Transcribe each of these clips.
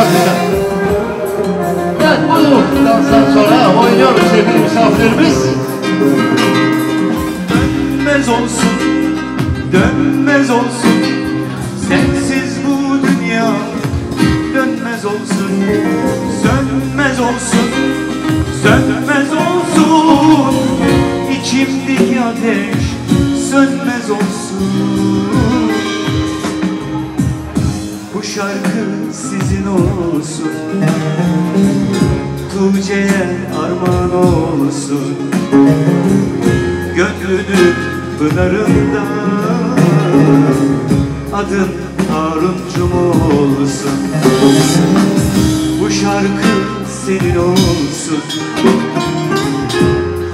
Güzel. Evet bu danstan sonra oynuyoruz sevgili misafirimiz. Dönmez olsun, dönmez olsun. Sensiz bu dünya dönmez olsun. Sönmez olsun, sönmez olsun. İçimdeki ateş sönmez olsun. Bu şarkı sizin olsun. Tuğçe'ye armağan olsun. Gönlünün pınarında. Adın Haruncum olsun. Bu şarkı senin olsun.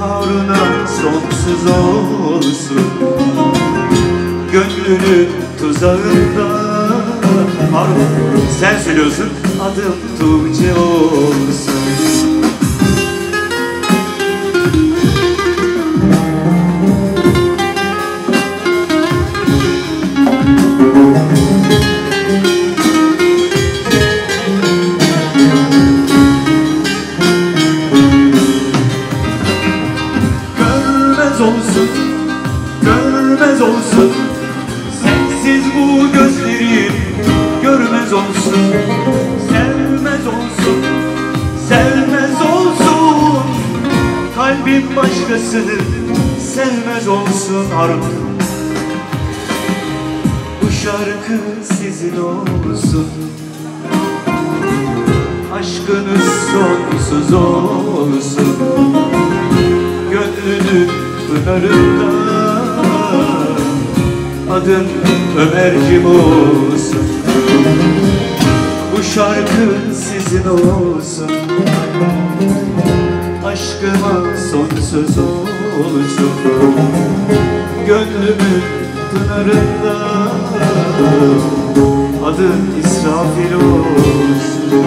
Harun'a sonsuz olsun. Gönlünün tuzağında Harun sen söylüyorsun. Adım Tuğçe olsun. Olsun, görmez olsun. Sensiz bu gözlerim Kalbim başkasını sevmez olsun Harun Bu şarkı sizin olsun. Aşkınız sonsuz olsun. Gönlünün pınarında Adın Ömercim olsun. Bu şarkı sizin olsun Aşkıma son söz olsun. Gönlümün pınarında Adın İsrafil olsun